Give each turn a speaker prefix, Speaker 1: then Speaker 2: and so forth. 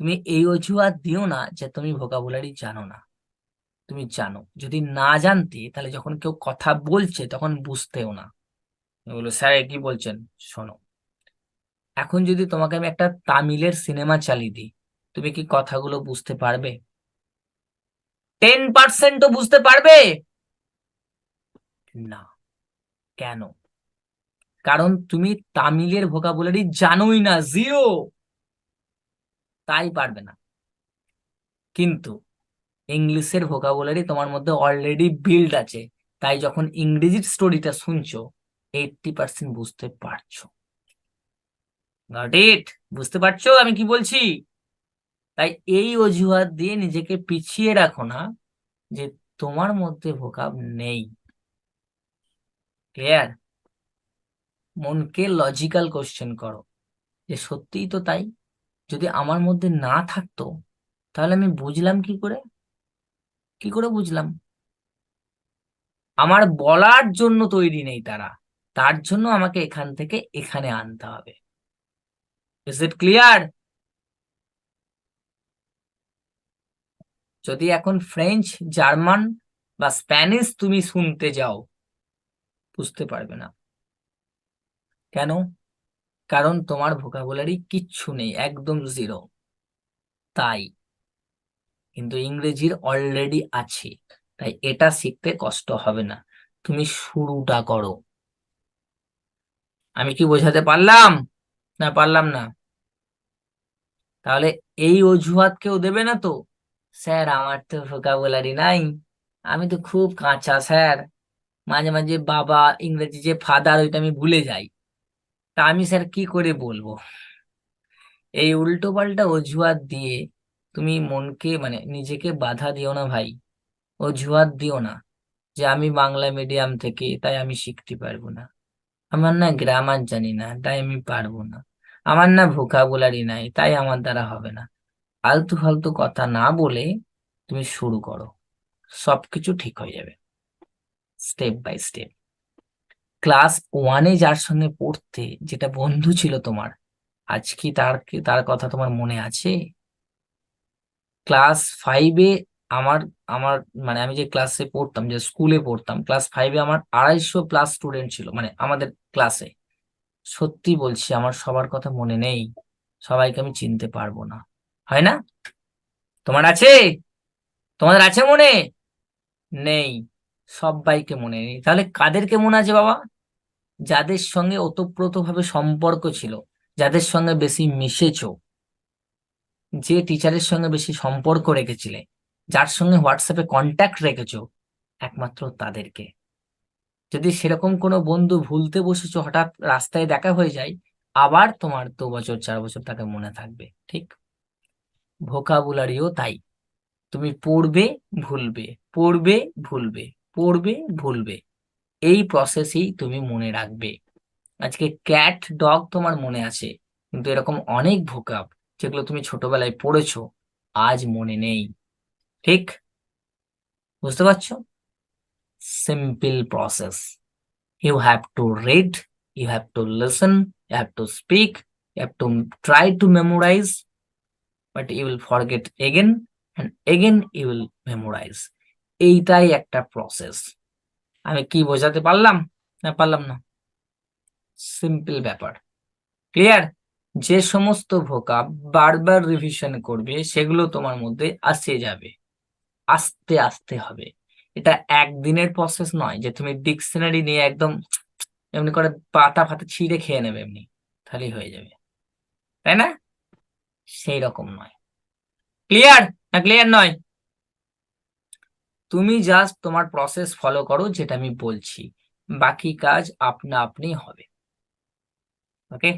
Speaker 1: তুমি এই অজুহাত দিও না যে তুমি ভোকাবুলারি জানো না। তুমি জানো। যদি না জানতে, তাহলে যখন কেউ কথা বলছে, তখন বুঝতেও না। বলল স্যার কি বলছেন? শোনো। এখন যদি তোমাকে আমি একটা তামিলের সিনেমা চালিয়ে দিই, তুমি কি কথাগুলো বুঝতে পারবে? টেন পার্সেন্টও বুঝতে পারবে? না। কেন? কারণ তুমি তামিলের ভোকাবুলারি জানোই না জিরো তাই পারবে না। কিন্তু ইংলিশের ভোকাবুলারি তোমার মধ্যে অলরেডি বিল্ড আছে। তাই যখন ইংরেজির স্টোরিটা শুনছো এইটটি পার্সেন্ট বুঝতে পারছ। বুঝতে পারছ আমি কি বলছি? তাই এই অজুহাত দিয়ে নিজেকে পিছিয়ে রাখো না যে তোমার মধ্যে ভোকাব নেই। ক্লিয়ার মনকে লজিক্যাল কোশ্চেন করো। যে সত্যিই তো তাই? যদি আমার মধ্যে না থাকতো, তাহলে আমি বুঝলাম কি করে? কি করে বুঝলাম? আমার বলার জন্য তৈরি নেই তারা। তার জন্য আমাকে এখান থেকে এখানে আনতে হবে। ইজ ইট ক্লিয়ার যদি এখন ফ্রেঞ্চ জার্মান বা স্প্যানিশ তুমি শুনতে যাও, বুঝতে পারবে না। কেন? কারণ তোমার ভোকাবুলারি কিচ্ছু নেই, একদম জিরো তাই কিন্তু ইংরেজির অলরেডি আছে, তাই এটা শিখতে কষ্ট হবে না। তুমি শুরুটা করো। আমি কি বোঝাতে পারলাম? না পারলাম না। তাহলে এই অজুহাত কেউ দেবে না তো? স্যার, আমার তো ভোকাবুলারি নাই। আমি তো খুব কাঁচা, স্যার। মাঝে মাঝে বাবা ইংরেজি যে ফাদার ওইটা আমি ভুলে যাই। তা আমি স্যার কি করে বলব? এই উল্টো পাল্টা অজুহাত দিয়ে তুমি মনকে মানে নিজেকে বাধা দিও না ভাই। অজুহাত দিও না যে আমি বাংলা মিডিয়াম থেকে, তাই আমি শিখতে পারব না। আমার না গ্রামার জানি না, তাই আমি পারব না। আমার না ভোকাবুলারি নাই, তাই আমার দ্বারা হবে না। আলতু ফালতু কথা না বলে তুমি শুরু করো। সবকিছু ঠিক হয়ে যাবে। স্টেপ বাই স্টেপ ক্লাস ওয়ানে যার সঙ্গে পড়তে যেটা বন্ধু ছিল তোমার, আজ কি তার তার কথা তোমার মনে আছে? ক্লাস ফাইভে আমার আমার মানে আমি যে ক্লাসে পড়তাম, যে স্কুলে পড়তাম ক্লাস ফাইভে আমার আড়াইশো প্লাস স্টুডেন্ট ছিল মানে আমাদের ক্লাসে সত্যি বলছি, আমার সবার কথা মনে নেই, সবাইকে আমি চিনতে পারব না। হয় না? তোমার আছে? তোমাদের আছে মনে? নেই। সবাইকে মনে নেই। তাহলে কাদেরকে মনে আছে বাবা? যাদের সঙ্গে ওতপ্রোতভাবে সম্পর্ক ছিল, যাদের সঙ্গে বেশি মিশেছ, যে টিচারের সঙ্গে বেশি সম্পর্ক রেখেছিলে, যার সঙ্গে হোয়াটসঅ্যাপে কন্ট্যাক্ট রেখেছো, একমাত্র তাদেরকে। যদি সেরকম কোনো বন্ধু ভুলতে বসেছ, হঠাৎ রাস্তায় দেখা হয়ে যায়, আবার তোমার দু বছর, চার বছর তাকে মনে থাকবে, ঠিক? ভোকাবুলারিও তাই। তুমি পড়বে, ভুলবে পড়বে, ভুলবে। পড়বে, ভুলবে। এই প্রসেসই তুমি মনে রাখবে। আজকে ক্যাট ডগ তোমার মনে আছে, কিন্তু এরকম অনেক ভোকাব যেগুলো তুমি ছোটবেলায় পড়েছো, আজ মনে নেই। ঠিক? বুঝতে পারছ? Simple process you have to read you have to listen you have to speak you have to try to memorise but you will forget again and again you will memorise এইটাই একটা প্রসেস আমি কি বোঝাতে পারলাম? না পারলাম না। Simple ব্যাপার। ক্লিয়ার যে সমস্ত ভোকাব বারবার রিভিশন করবে, সেগুলো তোমার মধ্যে আসে যাবে। আস্তে আস্তে হবে। এটা একদিনের প্রসেস নয় যে তুমি ডিকশনারি নিয়ে একদম এমনি করে পাতা, ফাতা ছিঁড়ে খেয়ে নেবে এমনি। তাহলেই হয়ে যাবে। তাই না? সেই রকম নয়। ক্লিয়ার না ক্লিয়ার নয়? তুমি জাস্ট তোমার প্রসেস ফলো করো, যেটা আমি বলছি। বাকি কাজ আপনা আপনি হবে। ওকে